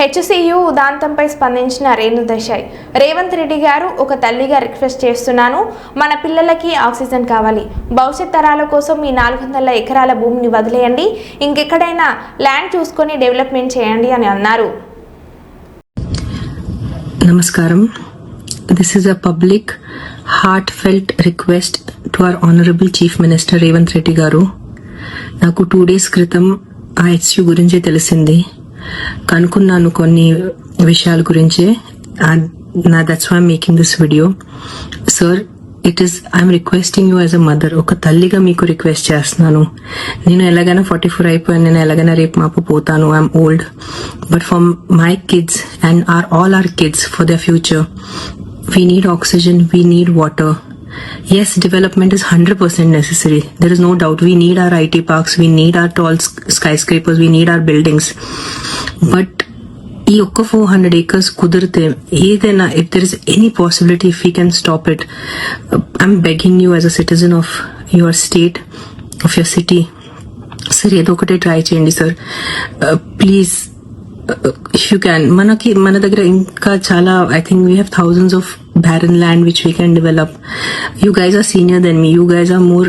HCU ఉదాంతంపై స్పందించిన రేణు దశాయ్. రేవంత్ రెడ్డి గారు ఒక తల్లిగా రిక్వెస్ట్ చేస్తున్నాను. మన పిల్లలకి ఆక్సిజన్ కావాలి. భవిష్యత్ తరాల కోసం ఈ నాలుగు వందల ఎకరాల భూమిని వదిలేయండి. ఇంకెక్కడైనా ల్యాండ్ చూసుకొని డెవలప్మెంట్ చేయండి అని అన్నారు. Namaskaram. This a public heartfelt request to our honourable chief minister Revanth Reddy garu. నాకు టూ డేస్ క్రితం ఆ హెచ్యూ గురించి తెలిసింది. కనుక్కున్నాను కొన్ని విషయాల గురించి. నా that's why making this video sir it is I'm requesting you as a mother ఒక తల్లిగా మీకు రిక్వెస్ట్ చేస్తున్నాను. నేను ఎలాగైనా ఫార్టీ ఫోర్ అయిపోయాను. నేను ఎలాగైనా రేపు మాపు పోతాను. I'm old but for my kids and our all our kids for the future we need oxygen we need water Yes, development is 100% necessary. There is no doubt. We need our IT parks, we need our tall skyscrapers, we need our buildings. But ఈ ఒక్క four hundred acres కుదిరితే ఏదైనా if there is any possibility if you can stop it I'm begging you as a citizen of your state of your city sir ఏదో ఒకటే try చేయండి sir please if you can మనకి మన దగ్గర ఇంకా చాలా I think we have thousands of barren land which we can develop. You guys are senior than me. You guys are more.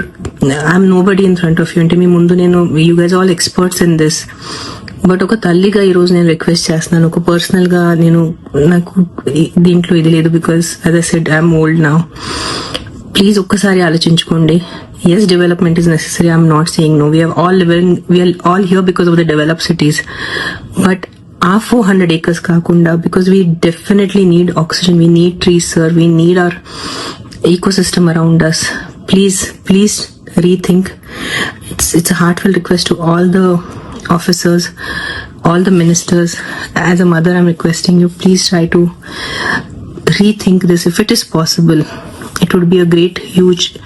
I'm nobody in front of you. అంటే మీ ముందు నేను you guys all experts in this But ఒక తల్లిగా ఈ రోజు నేను request చేస్తున్నాను. ఒక పర్సనల్గా నేను నాకు దీంట్లో ఇది లేదు because as I said I'm old నా ప్లీజ్ ఒక్కసారి ఆలోచించుకోండి. Yes development is necessary I'm not saying no we all living we're all here because of the develop cities but ఆ ఫోర్ హండ్రెడ్ ఏకర్స్ కాకుండా because we definitely need oxygen we need trees sir we need our ecosystem around us please please rethink it's it's heartful request to all the officers, all the ministers. As a mother, I'm requesting you, please try to rethink this. If it is possible, it would be a great, huge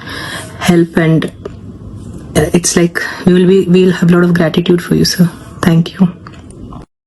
help, and uh, it's like we will be we will have a lot of gratitude for you, sir. Thank you.